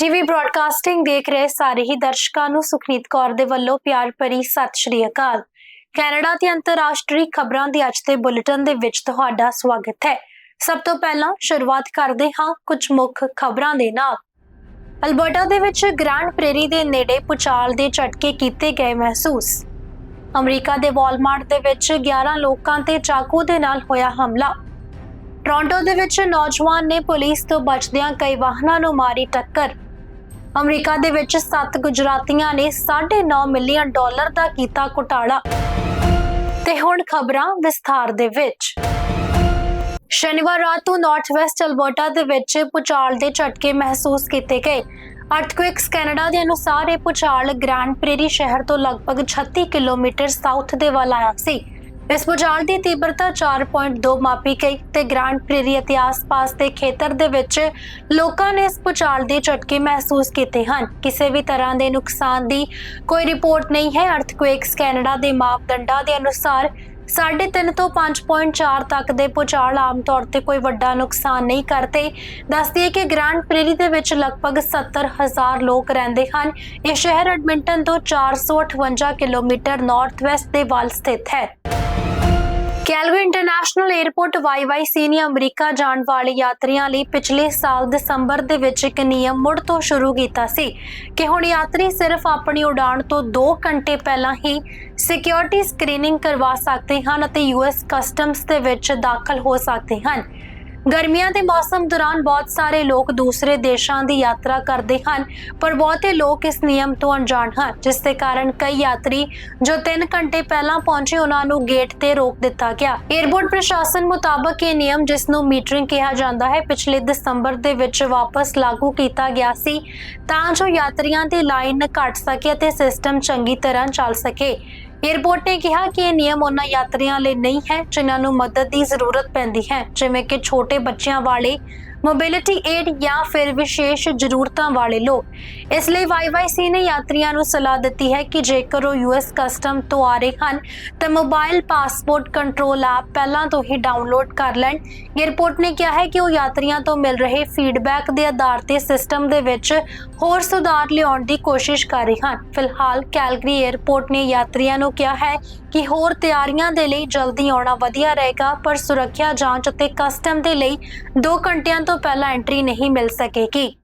PTV broadcasting ਦੇਖ ਰਹੇ ਸਾਰੇ ਹੀ ਦਰਸ਼ਕਾਂ ਨੂੰ ਸੁਖਨੀਤ ਕੌਰ ਦੇ ਵੱਲੋਂ ਪਿਆਰ ਭਰੀ ਸਤਿ ਸ਼੍ਰੀ ਅਕਾਲ। ਕੈਨੇਡਾ ਤੇ ਅੰਤਰਰਾਸ਼ਟਰੀ ਖਬਰਾਂ ਦੇ ਅੱਜ ਦੇ ਬੁਲੇਟਿਨ ਦੇ ਵਿੱਚ ਤੁਹਾਡਾ ਸਵਾਗਤ ਹੈ। ਸਭ ਤੋਂ ਪਹਿਲਾਂ ਸ਼ੁਰੂਆਤ ਕਰਦੇ ਹਾਂ ਕੁਝ ਮੁੱਖ ਖਬਰਾਂ ਦੇ ਨਾਲ। ਅਲਬਰਟਾ ਦੇ ਵਿੱਚ ਗ੍ਰੈਂਡ ਪ੍ਰੇਰੀ ਦੇ ਨੇੜੇ ਪੁਚਾਲ ਦੇ ਝਟਕੇ ਕੀਤੇ ਗਏ ਮਹਿਸੂਸ। ਅਮਰੀਕਾ ਦੇ ਵਾਲਮਾਰਟ ਦੇ ਵਿੱਚ 11 ਲੋਕਾਂ ਤੇ ਚਾਕੂ ਦੇ ਨਾਲ ਹੋਇਆ ਹਮਲਾ। ਟੋਰਾਂਟੋ ਦੇ ਵਿੱਚ ਨੌਜਵਾਨ ਨੇ ਪੁਲਿਸ ਤੋਂ ਬਚਦਿਆਂ ਕਈ ਵਾਹਨਾਂ ਨੂੰ ਮਾਰੀ ਟੱਕਰ। ਅਮਰੀਕਾ ਦੇ ਵਿੱਚ 7 ਗੁਜਰਾਤੀਆਂ ਨੇ 9.5 ਮਿਲੀਅਨ ਡਾਲਰ ਦਾ ਕੀਤਾ ਘੁਟਾਲਾ। ਤੇ ਹੁਣ ਖਬਰਾਂ ਵਿਸਥਾਰ ਦੇ ਵਿੱਚ। ਸ਼ਨੀਵਾਰ ਰਾਤ ਨੂੰ ਨਾਰਥ ਵੈਸਟ ਅਲਬਰਟਾ ਦੇ ਵਿੱਚ ਪੁਚਾਲ ਦੇ ਝਟਕੇ ਮਹਿਸੂਸ ਕੀਤੇ ਗਏ। ਅਰਥਕੁਇਕਸ ਕੈਨੇਡਾ ਦੇ ਅਨੁਸਾਰ ਇਹ ਪੁਚਾਲ ਗ੍ਰੈਂਡ ਪ੍ਰੇਰੀ ਸ਼ਹਿਰ ਤੋਂ ਲਗਭਗ 36 ਕਿਲੋਮੀਟਰ ਸਾਊਥ ਦੇ ਵੱਲ ਆਇਆ ਸੀ। ਇਸ ਪੁਚਾਲ ਦੀ ਤੀਬਰਤਾ 4.2 ਮਾਪੀ ਗਈ ਤੇ ਗ੍ਰੈਂਡ ਪ੍ਰੇਰੀ ਅਤੇ ਆਸ-ਪਾਸ ਦੇ ਖੇਤਰ ਦੇ ਵਿੱਚ ਲੋਕਾਂ ਨੇ ਇਸ ਪੁਚਾਲ ਦੇ ਝਟਕੇ ਮਹਿਸੂਸ ਕੀਤੇ ਹਨ। ਕਿਸੇ ਵੀ ਤਰ੍ਹਾਂ ਦੇ ਨੁਕਸਾਨ ਦੀ ਕੋਈ ਰਿਪੋਰਟ ਨਹੀਂ ਹੈ। ਅਰਥਕੁਏਕਸ ਕੈਨੇਡਾ ਦੇ ਮਾਪਦੰਡਾਂ ਦੇ ਅਨੁਸਾਰ 3.5 ਤੋਂ 5.4 ਤੱਕ ਦੇ ਪੁਚਾਲ ਆਮ ਤੌਰ ਤੇ ਕੋਈ ਵੱਡਾ ਨੁਕਸਾਨ ਨਹੀਂ ਕਰਦੇ। ਦੱਸਦੀ ਹੈ ਕਿ ਗ੍ਰੈਂਡ ਪ੍ਰੇਰੀ ਦੇ ਵਿੱਚ ਲਗਭਗ 70000 ਲੋਕ ਰਹਿੰਦੇ ਹਨ। ਇਹ ਸ਼ਹਿਰ ਐਡਮਿੰਟਨ ਤੋਂ 458 ਕਿਲੋਮੀਟਰ ਨਾਰਥ ਵੈਸਟ ਦੇ ਵੱਲ ਸਥਿਤ ਹੈ। ਕੈਲਗਰੀ ਇੰਟਰਨੈਸ਼ਨਲ 에ਅਰਪੋਰਟ ਵਾਈਵਾਈਸੀ ਨੇ ਅਮਰੀਕਾ ਜਾਣ ਵਾਲੇ ਯਾਤਰੀਆਂ ਲਈ ਪਿਛਲੇ ਸਾਲ ਦਸੰਬਰ ਦੇ ਵਿੱਚ ਇੱਕ ਨਿਯਮ ਮੁੜ ਤੋਂ ਸ਼ੁਰੂ ਕੀਤਾ ਸੀ ਕਿ ਹੁਣ ਯਾਤਰੀ ਸਿਰਫ ਆਪਣੀ ਉਡਾਣ ਤੋਂ 2 ਘੰਟੇ ਪਹਿਲਾਂ ਹੀ ਸਿਕਿਉਰਿਟੀ ਸਕਰੀਨਿੰਗ ਕਰਵਾ ਸਕਦੇ ਹਨ ਅਤੇ ਯੂਐਸ ਕਸਟਮਸ ਦੇ ਵਿੱਚ ਦਾਖਲ ਹੋ ਸਕਦੇ ਹਨ। ਗਰਮੀਆਂ ਦੇ ਮੌਸਮ ਦੌਰਾਨ ਬਹੁਤ ਸਾਰੇ ਲੋਕ ਦੂਸਰੇ ਦੇਸ਼ਾਂ ਦੀ ਯਾਤਰਾ ਕਰਦੇ ਹਨ, ਪਰ ਬਹੁਤੇ ਲੋਕ ਇਸ ਨਿਯਮ ਤੋਂ ਅਣਜਾਣ ਹਨ, ਜਿਸ ਦੇ ਕਾਰਨ ਕਈ ਯਾਤਰੀ ਜੋ 3 ਘੰਟੇ ਪਹਿਲਾਂ ਪਹੁੰਚੇ, ਉਹਨਾਂ ਨੂੰ ਗੇਟ ਤੇ ਰੋਕ ਦਿੱਤਾ ਗਿਆ। 에ਅਰਪੋਰਟ ਪ੍ਰਸ਼ਾਸਨ ਮੁਤਾਬਕ ਇਹ ਨਿਯਮ, ਜਿਸ ਨੂੰ ਮੀਟਰਿੰਗ ਕਿਹਾ ਜਾਂਦਾ ਹੈ, ਪਿਛਲੇ ਦਸੰਬਰ ਦੇ ਵਿੱਚ ਵਾਪਸ ਲਾਗੂ ਕੀਤਾ ਗਿਆ ਸੀ, ਤਾਂ ਜੋ ਯਾਤਰੀਆਂ ਦੀ ਲਾਈਨ ਘਟ ਸਕੇ ਅਤੇ ਸਿਸਟਮ ਚੰਗੀ ਤਰ੍ਹਾਂ ਚੱਲ ਸਕੇ। ਏਅਰਪੋਰਟ ਨੇ ਕਿਹਾ ਕਿ ਇਹ ਨਿਯਮ ਉਹਨਾਂ ਯਾਤਰੀਆਂ ਲਈ ਨਹੀਂ ਹੈ, ਜਿਨ੍ਹਾਂ ਨੂੰ ਮਦਦ ਦੀ ਜ਼ਰੂਰਤ ਪੈਂਦੀ ਹੈ, ਜਿਵੇਂ ਕਿ ਛੋਟੇ ਬੱਚਿਆਂ ਵਾਲੇ ਮੋਬਿਲਿਟੀ ਏਡ ਜਾਂ ਫਿਰ ਵਿਸ਼ੇਸ਼ ਜ਼ਰੂਰਤਾਂ ਵਾਲੇ ਲੋਕ। ਇਸ ਲਈ ਵਾਈਵਾਈਸੀ ਨੇ ਯਾਤਰੀਆਂ ਨੂੰ ਸਲਾਹ ਦਿੱਤੀ ਹੈ ਕਿ ਜੇਕਰ ਉਹ ਯੂਐਸ ਕਸਟਮ ਤੋਂ ਆ ਰਹੇ ਹਨ, ਤਾਂ ਮੋਬਾਈਲ ਪਾਸਪੋਰਟ ਕੰਟਰੋਲ ਐਪ ਪਹਿਲਾਂ ਤੋਂ ਹੀ ਡਾਊਨਲੋਡ ਕਰ ਲੈਣ। 에ਅਰਪੋਰਟ ਨੇ ਕਿਹਾ ਹੈ ਕਿ ਉਹ ਯਾਤਰੀਆਂ ਤੋਂ ਮਿਲ ਰਹੇ ਫੀਡਬੈਕ ਦੇ ਆਧਾਰ ਤੇ ਸਿਸਟਮ ਦੇ ਵਿੱਚ ਹੋਰ ਸੁਧਾਰ ਲਿਆਉਣ ਦੀ ਕੋਸ਼ਿਸ਼ ਕਰ ਰਹੇ ਹਨ। ਫਿਲਹਾਲ ਕੈਲਗਰੀ 에ਅਰਪੋਰਟ ਨੇ ਯਾਤਰੀਆਂ ਨੂੰ ਕਿਹਾ ਹੈ ਕਿ ਹੋਰ ਤਿਆਰੀਆਂ ਦੇ ਲਈ ਜਲਦੀ ਆਉਣਾ ਵਧੀਆ ਰਹੇਗਾ, ਪਰ ਸੁਰੱਖਿਆ ਜਾਂਚ ਅਤੇ ਕਸਟਮ ਦੇ ਲਈ 2 ਘੰਟਿਆਂ ਤੋਂ ਪਹਿਲਾਂ ਐਂਟਰੀ ਨਹੀਂ ਮਿਲ ਸਕੇਗੀ।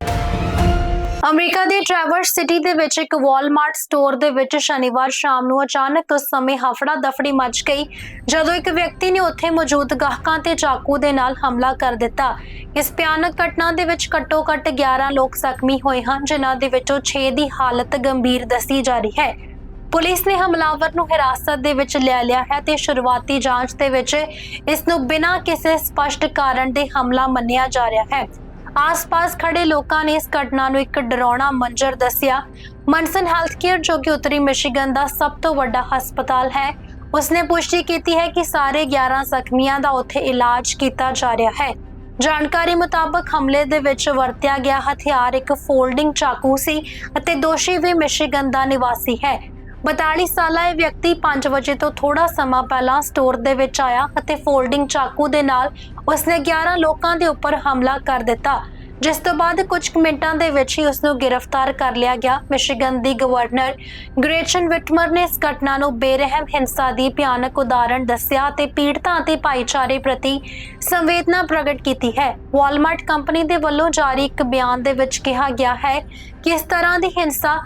ਅਮਰੀਕਾ ਦੇ ਟ੍ਰੈਵਰਸ ਸਿਟੀ ਦੇ ਵਿੱਚ ਇੱਕ ਵਾਲਮਾਰਟ ਸਟੋਰ ਦੇ ਵਿੱਚ ਸ਼ਨੀਵਾਰ ਸ਼ਾਮ ਨੂੰ ਅਚਾਨਕ ਉਸ ਸਮੇਂ ਹਫੜਾ ਦਫੜੀ ਮਚ ਗਈ, ਜਦੋਂ ਇੱਕ ਵਿਅਕਤੀ ਨੇ ਉੱਥੇ ਮੌਜੂਦ ਗਾਹਕਾਂ ਤੇ ਚਾਕੂ ਦੇ ਨਾਲ ਹਮਲਾ ਕਰ ਦਿੱਤਾ। ਇਸ ਭਿਆਨਕ ਘਟਨਾ ਦੇ ਵਿੱਚ ਘੱਟੋ-ਘੱਟ 11 ਲੋਕ ਜ਼ਖਮੀ ਹੋਏ ਹਨ, ਜਿਨ੍ਹਾਂ ਦੇ ਵਿੱਚੋਂ 6 ਦੀ ਹਾਲਤ ਗੰਭੀਰ ਦੱਸੀ ਜਾ ਰਹੀ ਹੈ। ਪੁਲਿਸ ਨੇ ਹਮਲਾਵਰ ਨੂੰ ਹਿਰਾਸਤ ਦੇ ਵਿੱਚ ਲੈ ਲਿਆ ਹੈ ਤੇ ਸ਼ੁਰੂਆਤੀ ਜਾਂਚ ਦੇ ਵਿੱਚ ਇਸ ਨੂੰ ਬਿਨਾਂ ਕਿਸੇ ਸਪਸ਼ਟ ਕਾਰਨ ਦੇ ਹਮਲਾ ਮੰਨਿਆ ਜਾ ਰਿਹਾ ਹੈ। ਆਸ-ਪਾਸ ਖੜੇ ਲੋਕਾਂ ਨੇ ਇਸ ਘਟਨਾ ਨੂੰ ਇੱਕ ਡਰਾਉਣਾ ਮੰਜ਼ਰ ਦੱਸਿਆ। ਮਨਸਨ ਹੈਲਥਕੇਅਰ, ਜੋ ਕਿ ਉੱਤਰੀ ਮਿਸ਼ੀਗਨ ਦਾ ਸਭ ਤੋਂ ਵੱਡਾ ਹਸਪਤਾਲ ਹੈ, ਉਸਨੇ ਪੁਸ਼ਟੀ ਕੀਤੀ ਹੈ ਕਿ ਸਾਰੇ 11 ਜ਼ਖਮੀਆਂ ਦਾ ਉੱਥੇ ਇਲਾਜ ਕੀਤਾ ਜਾ ਰਿਹਾ ਹੈ। ਜਾਣਕਾਰੀ ਮੁਤਾਬਕ ਹਮਲੇ ਦੇ ਵਿੱਚ ਵਰਤਿਆ ਗਿਆ ਹਥਿਆਰ ਇੱਕ ਫੋਲਡਿੰਗ ਚਾਕੂ ਸੀ ਅਤੇ ਦੋਸ਼ੀ ਵੀ ਮਿਸ਼ੀਗਨ ਦਾ ਨਿਵਾਸੀ ਹੈ। 42 ਸਾਲਾ ਇਹ ਵਿਅਕਤੀ 5 ਵਜੇ ਤੋਂ ਥੋੜਾ ਸਮਾਂ ਪਹਿਲਾਂ ਸਟੋਰ ਦੇ ਵਿੱਚ ਆਇਆ ਅਤੇ ਫੋਲਡਿੰਗ ਚਾਕੂ ਦੇ ਨਾਲ ਉਸਨੇ 11 ਲੋਕਾਂ ਦੇ ਉੱਪਰ ਹਮਲਾ ਕਰ ਦਿੱਤਾ, ਜਿਸ ਤੋਂ ਬਾਅਦ ਕੁਝ ਮਿੰਟਾਂ ਦੇ ਵਿੱਚ ਹੀ ਉਸ ਨੂੰ ਗ੍ਰਿਫਤਾਰ ਕਰ ਲਿਆ ਗਿਆ। ਮਿਸ਼ੀਗਨ ਦੀ ਗਵਰਨਰ ਗ੍ਰੇਚਨ ਵਿਟਮਰ ਨੇ ਇਸ ਘਟਨਾ ਨੂੰ ਬੇਰਹਿਮ ਹਿੰਸਾ ਦੀ ਭਿਆਨਕ ਉਦਾਹਰਣ ਦੱਸਿਆ ਤੇ ਪੀੜਤਾਂ ਅਤੇ ਭਾਈਚਾਰੇ ਪ੍ਰਤੀ ਸੰਵੇਦਨਾ ਪ੍ਰਗਟ ਕੀਤੀ ਹੈ। ਵਾਲਮਾਰਟ ਕੰਪਨੀ ਦੇ ਵੱਲੋਂ ਜਾਰੀ ਇੱਕ ਬਿਆਨ ਦੇ ਵਿੱਚ ਕਿਹਾ ਗਿਆ ਹੈ ਕਿ ਇਸ ਤਰ੍ਹਾਂ ਦੀ ਹਿੰਸਾ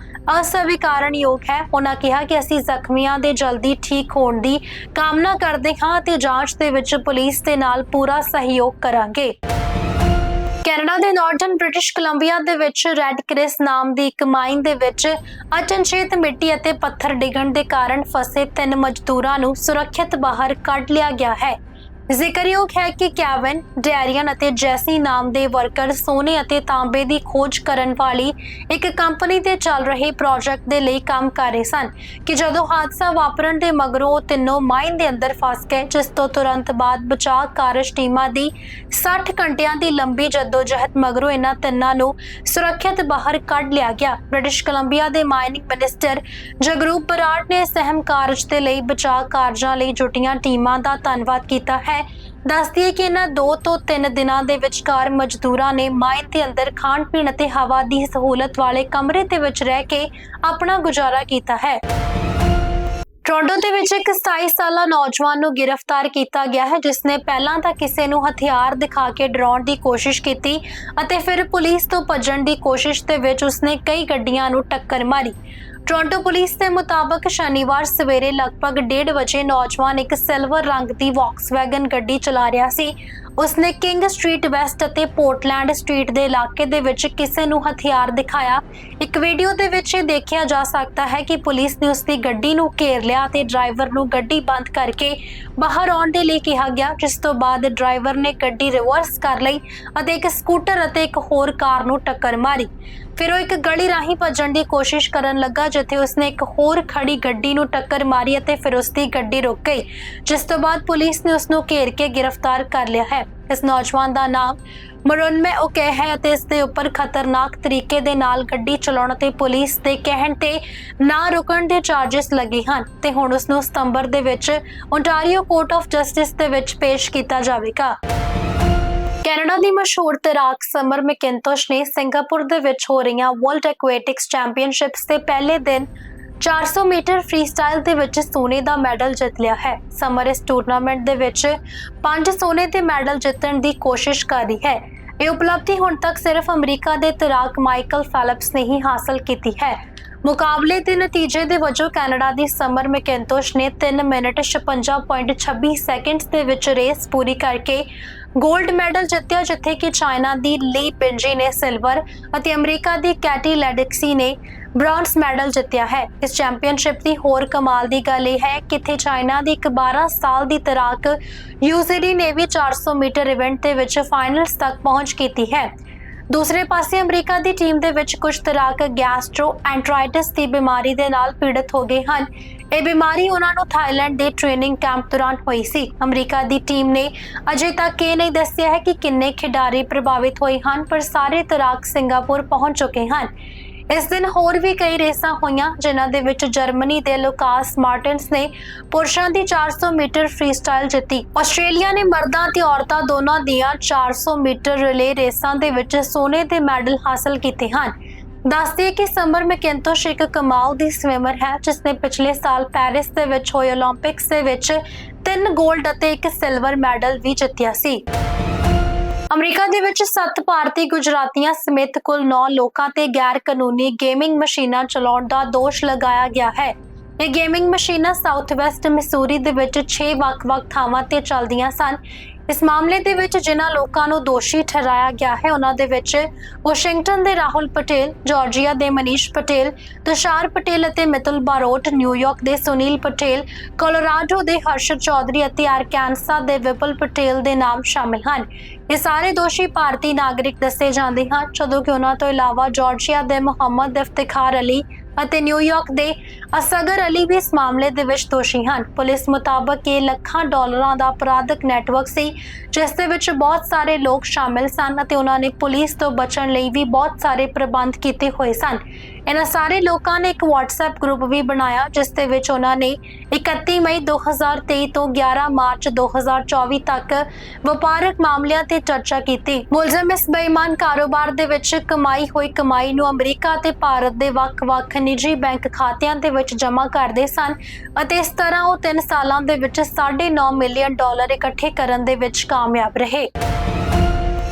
ਅਸਵੀਕਾਰਨਯੋਗ ਹੈ। ਉਹਨਾਂ ਕਿਹਾ ਕਿ ਅਸੀਂ ਜ਼ਖਮੀਆਂ ਦੇ ਜਲਦੀ ਠੀਕ ਹੋਣ ਦੀ ਕਾਮਨਾ ਕਰਦੇ ਹਾਂ ਤੇ ਜਾਂਚ ਦੇ ਵਿੱਚ ਪੁਲਿਸ ਦੇ ਨਾਲ ਪੂਰਾ ਸਹਿਯੋਗ ਕਰਾਂਗੇ। ਕੈਨੇਡਾ ਦੇ ਨਾਰਥਰਨ ਬ੍ਰਿਟਿਸ਼ ਕੋਲੰਬੀਆ ਦੇ ਵਿੱਚ ਰੈੱਡ ਕ੍ਰਿਸ ਨਾਮ ਦੀ ਇੱਕ ਮਾਈਨ ਦੇ ਵਿੱਚ ਅਚਨਚੇਤ ਮਿੱਟੀ ਅਤੇ ਪੱਥਰ ਡਿੱਗਣ ਦੇ ਕਾਰਨ ਫਸੇ ਤਿੰਨ ਮਜ਼ਦੂਰਾਂ ਨੂੰ ਸੁਰੱਖਿਅਤ ਬਾਹਰ ਕੱਢ ਲਿਆ ਗਿਆ ਹੈ। ਜ਼ਿਕਰਯੋਗ ਹੈ ਕਿ ਕੈਵਨ, ਡੈਰੀਅਨ ਅਤੇ ਜੈਸੀ ਨਾਮ ਦੇ ਵਰਕਰ ਸੋਨੇ ਅਤੇ ਤਾਂਬੇ ਦੀ ਖੋਜ ਕਰਨ ਵਾਲੀ ਇੱਕ ਕੰਪਨੀ ਤੇ ਚੱਲ ਰਹੇ ਪ੍ਰੋਜੈਕਟ ਦੇ ਲਈ ਕੰਮ ਕਰ ਰਹੇ ਸਨ ਕਿ ਜਦੋਂ ਹਾਦਸਾ ਵਾਪਰਨ ਦੇ ਮਗਰੋਂ ਉਹ ਤਿੰਨੋਂ ਮਾਈਨ ਦੇ ਅੰਦਰ ਫਸ ਗਏ, ਜਿਸ ਤੋਂ ਤੁਰੰਤ ਬਾਅਦ ਬਚਾਅ ਕਾਰਜ ਟੀਮਾਂ ਦੀ 60 ਘੰਟਿਆਂ ਦੀ ਲੰਬੀ ਜਦੋਜਹਿਦ ਮਗਰੋਂ ਇਹਨਾਂ ਤਿੰਨਾਂ ਨੂੰ ਸੁਰੱਖਿਅਤ ਬਾਹਰ ਕੱਢ ਲਿਆ ਗਿਆ। ਬ੍ਰਿਟਿਸ਼ ਕੋਲੰਬੀਆ ਦੇ ਮਾਈਨਿੰਗ ਮਿਨਿਸਟਰ ਜਗਰੂਪ ਬਰਾੜ ਨੇ ਸਹਿਮ ਕਾਰਜ ਦੇ ਲਈ ਬਚਾਅ ਕਾਰਜਾਂ ਲਈ ਜੁਟੀਆਂ ਟੀਮਾਂ ਦਾ ਧੰਨਵਾਦ ਕੀਤਾ ਹੈ ਦੱਸਦੀ ਹੈ ਕਿ ਇਹਨਾਂ 2 ਤੋਂ 3 ਦਿਨਾਂ ਦੇ ਵਿਚਕਾਰ ਮਜ਼ਦੂਰਾਂ ਨੇ ਮਾਈਨ ਦੇ ਅੰਦਰ ਖਾਣ ਪੀਣ ਅਤੇ ਹਵਾ ਦੀ ਸਹੂਲਤ ਵਾਲੇ ਕਮਰੇ ਦੇ ਵਿੱਚ ਰਹਿ ਕੇ ਆਪਣਾ ਗੁਜ਼ਾਰਾ ਕੀਤਾ ਹੈ। ਟੋਰਾਂਟੋ ਦੇ ਵਿੱਚ ਇੱਕ 27 ਸਾਲਾ ਨੌਜਵਾਨ ਨੂੰ ਗ੍ਰਿਫਤਾਰ ਕੀਤਾ ਗਿਆ ਹੈ, ਜਿਸ ਨੇ ਪਹਿਲਾਂ ਤਾਂ ਕਿਸੇ ਨੂੰ ਹਥਿਆਰ ਦਿਖਾ ਕੇ ਡਰਾਉਣ ਦੀ ਕੋਸ਼ਿਸ਼ ਕੀਤੀ ਅਤੇ ਫਿਰ ਪੁਲਿਸ ਤੋਂ ਭੱਜਣ ਦੀ ਕੋਸ਼ਿਸ਼ ਦੇ ਵਿੱਚ ਉਸਨੇ ਕਈ ਗੱਡੀਆਂ ਨੂੰ ਟੱਕਰ ਮਾਰੀ। ਟੋਰਾਂਟੋ ਪੁਲਿਸ ਦੇ ਮੁਤਾਬਕ ਸ਼ਨੀਵਾਰ ਸਵੇਰੇ ਲਗਭਗ 1:30 ਵਜੇ ਨੌਜਵਾਨ ਇੱਕ ਸਿਲਵਰ ਰੰਗ ਦੀ ਵੌਕਸਵੈਗਨ ਗੱਡੀ ਚਲਾ ਰਿਹਾ ਸੀ। ਉਸਨੇ ਕਿੰਗ ਸਟਰੀਟ ਵੈਸਟ ਅਤੇ ਪੋਰਟਲੈਂਡ ਸਟਰੀਟ ਦੇ ਇਲਾਕੇ ਦੇ ਵਿੱਚ ਕਿਸੇ ਨੂੰ ਹਥਿਆਰ ਦਿਖਾਇਆ। ਇੱਕ ਵੀਡੀਓ ਦੇ ਵਿੱਚ ਇਹ ਦੇਖਿਆ ਜਾ ਸਕਦਾ ਹੈ ਕਿ ਪੁਲਿਸ ਨੇ ਉਸ ਦੀ ਗੱਡੀ ਨੂੰ ਘੇਰ ਲਿਆ ਤੇ ਡਰਾਈਵਰ ਨੂੰ ਗੱਡੀ ਬੰਦ ਕਰਕੇ ਬਾਹਰ ਆਉਣ ਦੇ ਲਈ ਕਿਹਾ ਗਿਆ, ਜਿਸ ਤੋਂ ਬਾਅਦ ਡਰਾਈਵਰ ਨੇ ਗੱਡੀ ਰਿਵਰਸ ਕਰ ਲਈ ਅਤੇ ਇੱਕ ਸਕੂਟਰ ਅਤੇ ਇੱਕ ਹੋਰ ਕਾਰ ਨੂੰ ਟੱਕਰ ਮਾਰੀ। ਫਿਰ ਉਹ ਇੱਕ ਗਲੀ ਰਾਹੀਂ ਭੱਜਣ ਦੀ ਕੋਸ਼ਿਸ਼ ਕਰਨ ਲੱਗਾ, ਜਿੱਥੇ ਉਸਨੇ ਇੱਕ ਹੋਰ ਖੜੀ ਗੱਡੀ ਨੂੰ ਟੱਕਰ ਮਾਰੀ ਅਤੇ ਫਿਰ ਉਸ ਦੀ ਗੱਡੀ ਰੁਕ ਗਈ, ਜਿਸ ਤੋਂ ਬਾਅਦ ਪੁਲਿਸ ਨੇ ਉਸ ਨੂੰ ਘੇਰ ਕੇ ਗ੍ਰਿਫਤਾਰ ਕਰ ਲਿਆ ਹੈ। ਇਸ ਨੌਜਵਾਨ ਦਾ ਨਾਮ ਮਰੁਨਮੇ ਓਕੇ ਹੈ ਅਤੇ ਇਸ ਦੇ ਉੱਪਰ ਖਤਰਨਾਕ ਤਰੀਕੇ ਦੇ ਨਾਲ ਗੱਡੀ ਚਲਾਉਣ ਤੇ ਪੁਲਿਸ ਦੇ ਕਹਿਣ ਤੇ ਨਾ ਰੁਕਣ ਦੇ ਚਾਰजेस ਲੱਗੇ ਹਨ ਤੇ ਹੁਣ ਉਸ ਨੂੰ ਸਤੰਬਰ ਦੇ ਵਿੱਚ ਓਨਟਾਰੀਓ ਕੋਰਟ ਆਫ ਜਸਟਿਸ ਦੇ ਵਿੱਚ ਪੇਸ਼ ਕੀਤਾ ਜਾਵੇਗਾ। ਕੈਨੇਡਾ ਦੀ ਮਸ਼ਹੂਰ ਤੈਰਾਕ ਸਮਰ ਮੈਕਿੰਟੋਸ਼ ਨੇ ਸਿੰਗਾਪੁਰ ਦੇ ਵਿੱਚ ਹੋ ਰਹੀਆਂ ਵਰਲਡ ਐਕੁਐਟਿਕਸ ਚੈਂਪੀਅਨਸ਼ਿਪਸ ਦੇ ਪਹਿਲੇ ਦਿਨ 400 ਮੀਟਰ ਫ੍ਰੀਸਟਾਈਲ ਦੇ ਵਿੱਚ ਸੋਨੇ ਦਾ ਮੈਡਲ ਜਿੱਤ ਲਿਆ ਹੈ। ਸਮਰ ਇਸ ਟੂਰਨਾਮੈਂਟ ਦੇ ਵਿੱਚ 5 ਸੋਨੇ ਦੇ ਮੈਡਲ ਜਿੱਤਣ ਦੀ ਕੋਸ਼ਿਸ਼ ਕਰ ਰਹੀ ਹੈ। ਇਹ ਉਪਲਬਧੀ ਹੁਣ ਤੱਕ ਸਿਰਫ ਅਮਰੀਕਾ ਦੇ ਤੈਰਾਕ ਮਾਈਕਲ ਫੈਲਪਸ ਨੇ ਹੀ ਹਾਸਲ ਕੀਤੀ ਹੈ। ਮੁਕਾਬਲੇ ਦੇ ਨਤੀਜੇ ਦੇ ਵਜੋਂ ਕੈਨੇਡਾ ਦੀ ਸਮਰ ਮੈਕਿੰਟੋਸ਼ ਨੇ 3 ਮਿੰਟ 56.26 ਸੈਕਿੰਡਸ ਦੇ ਵਿੱਚ ਰੇਸ ਪੂਰੀ ਕਰਕੇ 골ਡ ਮੈਡਲ ਜਿੱਤਿਆ, ਜਿੱਥੇ ਕਿ ਚਾਈਨਾ ਦੀ ਲੀ ਪਿੰਜੀ ਨੇ ਸਿਲਵਰ ਅਤੇ ਅਮਰੀਕਾ ਦੀ ਕੈਟੀ ਲੈਡਿਕਸੀ ਨੇ ਬ੍ਰਾਂਜ਼ ਮੈਡਲ ਜਿੱਤਿਆ ਹੈ। ਇਸ ਚੈਂਪੀਅਨਸ਼ਿਪ ਦੀ ਹੋਰ ਕਮਾਲ ਦੀ ਗੱਲ ਇਹ ਹੈ ਕਿ ਇੱਥੇ ਚਾਈਨਾ ਦੀ ਇੱਕ 12 ਸਾਲ ਦੀ ਤੈਰਾਕ ਯੂਜ਼ੀਡੀ ਨੇ ਵੀ 400 ਮੀਟਰ ਇਵੈਂਟ ਦੇ ਵਿੱਚ ਫਾਈਨਲਸ ਤੱਕ ਪਹੁੰਚ ਕੀਤੀ ਹੈ। ਦੂਸਰੇ ਪਾਸੇ ਅਮਰੀਕਾ ਦੀ ਟੀਮ ਦੇ ਵਿੱਚ ਕੁਝ ਤੈਰਾਕ ਗੈਸਟ੍ਰੋ ਐਂਟਰਾਈਟਿਸ ਦੀ ਬਿਮਾਰੀ ਦੇ ਨਾਲ ਪੀੜਤ ਹੋ ਗਏ ਹਨ। ਇਹ ਬਿਮਾਰੀ ਉਹਨਾਂ ਨੂੰ ਥਾਈਲੈਂਡ ਦੇ ਟ੍ਰੇਨਿੰਗ ਕੈਂਪ ਦੌਰਾਨ ਹੋਈ ਸੀ। ਅਮਰੀਕਾ ਦੀ ਟੀਮ ਨੇ ਅਜੇ ਤੱਕ ਇਹ ਨਹੀਂ ਦੱਸਿਆ ਹੈ ਕਿ ਕਿੰਨੇ ਖਿਡਾਰੀ ਪ੍ਰਭਾਵਿਤ ਹੋਏ ਹਨ, ਪਰ ਸਾਰੇ ਤੈਰਾਕ ਸਿੰਗਾਪੁਰ ਪਹੁੰਚ ਚੁੱਕੇ ਹਨ। ਇਸ ਦਿਨ ਹੋਰ ਵੀ ਕਈ ਰੇਸਾਂ ਹੋਈਆਂ, ਜਿਨ੍ਹਾਂ ਦੇ ਵਿੱਚ ਜਰਮਨੀ ਦੇ ਲੁਕਾਸ ਮਾਰਟਨਸ ਨੇ ਪੁਰਸ਼ਾਂ ਦੀ 400 ਮੀਟਰ ਫ੍ਰੀਸਟਾਈਲ ਜਿੱਤੀ। ਆਸਟ੍ਰੇਲੀਆ ਨੇ ਮਰਦਾਂ ਤੇ ਔਰਤਾਂ ਦੋਨਾਂ ਦੀਆਂ 400 ਮੀਟਰ ਰਿਲੇ ਰੇਸਾਂ ਦੇ ਵਿੱਚ ਸੋਨੇ ਦੇ ਮੈਡਲ ਹਾਸਲ ਕੀਤੇ ਹਨ। ਦੱਸਦੇ ਕਿ ਸਮਰ ਮੈਕੈਂਟੋ ਇੱਕ ਕਮਾਲ ਦੀ ਸਵਿਮਰ ਹੈ ਜਿਸ ਨੇ ਪਿਛਲੇ ਸਾਲ ਪੈਰਿਸ ਦੇ ਵਿੱਚ ਹੋਏ 올림픽ਸ ਦੇ ਵਿੱਚ ਤਿੰਨ 골ਡ ਅਤੇ ਇੱਕ ਸਿਲਵਰ ਮੈਡਲ ਵੀ ਜਿੱਤਿਆ ਸੀ। ਅਮਰੀਕਾ ਦੇ ਵਿੱਚ 7 ਭਾਰਤੀ ਗੁਜਰਾਤੀਆਂ ਸਮੇਤ ਕੁੱਲ 9 ਲੋਕਾਂ ਤੇ ਗੈਰ ਕਾਨੂੰਨੀ ਗੇਮਿੰਗ ਮਸ਼ੀਨਾਂ ਚਲਾਉਣ ਦਾ ਦੋਸ਼ ਲਗਾਇਆ ਗਿਆ ਹੈ। ਇਹ ਗੇਮਿੰਗ ਮਸ਼ੀਨਾਂ ਸਾਊਥ ਵੈਸਟ ਮਿਸੂਰੀ ਦੇ ਵਿੱਚ 6 ਵੱਖ-ਵੱਖ ਥਾਵਾਂ ਤੇ ਚੱਲਦੀਆਂ ਸਨ। ਇਸ ਮਾਮਲੇ ਦੇ ਵਿੱਚ ਜਿਨ੍ਹਾਂ ਲੋਕਾਂ ਨੂੰ ਦੋਸ਼ੀ ਠਹਿਰਾਇਆ ਗਿਆ ਹੈ, ਉਹਨਾਂ ਦੇ ਵਿੱਚ ਵਾਸ਼ਿੰਗਟਨ ਦੇ ਰਾਹੁਲ ਪਟੇਲ, ਜਾਰਜੀਆ ਦੇ ਮਨੀਸ਼ ਪਟੇਲ, ਤੁਸ਼ਾਰ ਪਟੇਲ ਅਤੇ ਮਿਤੁਲ ਬਾਰੋਟ ਨਿਊਯਾਰਕ ਦੇ ਸੁਨੀਲ ਪਟੇਲ, ਕੋਲੋਰਾਡੋ ਦੇ ਹਰਸ਼ਦ ਚੌਧਰੀ ਅਤੇ ਆਰਕਾਨਸਾ ਦੇ ਵਿਪਲ ਪਟੇਲ ਦੇ ਨਾਮ ਸ਼ਾਮਿਲ ਹਨ। ਇਹ ਸਾਰੇ ਦੋਸ਼ੀ ਭਾਰਤੀ ਨਾਗਰਿਕ ਦੱਸੇ ਜਾਂਦੇ ਹਨ, ਜਦੋਂ ਕਿ ਉਹਨਾਂ ਤੋਂ ਇਲਾਵਾ ਜਾਰਜੀਆ ਦੇ ਮੁਹੰਮਦ ਇਫਤਖਾਰ ਅਲੀ ਅਤੇ ਨਿਊਯਾਰਕ ਦੇ ਅਸਗਰ ਅਲੀ ਵੀ ਇਸ ਮਾਮਲੇ ਦੇ ਵਿੱਚ ਦੋਸ਼ੀ ਹਨ। ਪੁਲਿਸ ਮੁਤਾਬਕ ਇਹ ਲੱਖਾਂ ਡਾਲਰਾਂ ਦਾ ਅਪਰਾਧਕ ਨੈਟਵਰਕ ਸੀ, ਜਿਸ ਦੇ ਵਿੱਚ ਬਹੁਤ ਸਾਰੇ ਲੋਕ ਸ਼ਾਮਿਲ ਸਨ ਅਤੇ ਉਹਨਾਂ ਨੇ ਪੁਲਿਸ ਤੋਂ ਬਚਣ ਲਈ ਵੀ ਬਹੁਤ ਸਾਰੇ ਪ੍ਰਬੰਧ ਕੀਤੇ ਹੋਏ ਸਨ। ਇਹਨਾਂ ਸਾਰੇ ਲੋਕਾਂ ਨੇ ਇੱਕ WhatsApp ਗਰੁੱਪ ਵੀ ਬਣਾਇਆ, ਜਿਸ ਦੇ ਵਿੱਚ ਉਹਨਾਂ ਨੇ 31 ਮਈ 2023 ਤੋਂ 11 ਮਾਰਚ 2024 ਤੱਕ ਵਪਾਰਕ ਮਾਮਲਿਆਂ ਤੇ ਚਰਚਾ ਕੀਤੀ। ਮੁਲਜ਼ਮ ਇਸ ਬੇਈਮਾਨ ਕਾਰੋਬਾਰ ਦੇ ਵਿੱਚ ਕਮਾਈ ਹੋਈ ਕਮਾਈ ਨੂੰ ਅਮਰੀਕਾ ਤੇ ਭਾਰਤ ਦੇ ਵੱਖ-ਵੱਖ ਨਿੱਜੀ ਬੈਂਕ ਖਾਤਿਆਂ ਦੇ ਵਿੱਚ ਜਮ੍ਹਾਂ ਕਰਦੇ ਸਨ ਅਤੇ ਇਸ ਤਰ੍ਹਾਂ ਉਹ 3 ਸਾਲਾਂ ਦੇ ਵਿੱਚ 9.5 ਮਿਲੀਅਨ ਡਾਲਰ ਇਕੱਠੇ ਕਰਨ ਦੇ ਵਿੱਚ ਕਾਮਯਾਬ ਰਹੇ।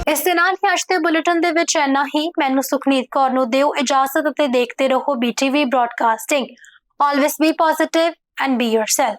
ਇਸ ਦੇ ਨਾਲ ਹੀ ਅੱਜ ਦੇ ਬੁਲੇਟਿਨ ਦੇ ਵਿੱਚ ਇੰਨਾ ਹੀ। ਮੈਨੂੰ ਸੁਖਨੀਤ ਕੌਰ ਨੂੰ ਦਿਓ ਇਜਾਜ਼ਤ ਅਤੇ ਦੇਖਦੇ ਰਹੋ BTV broadcasting always be positive and be yourself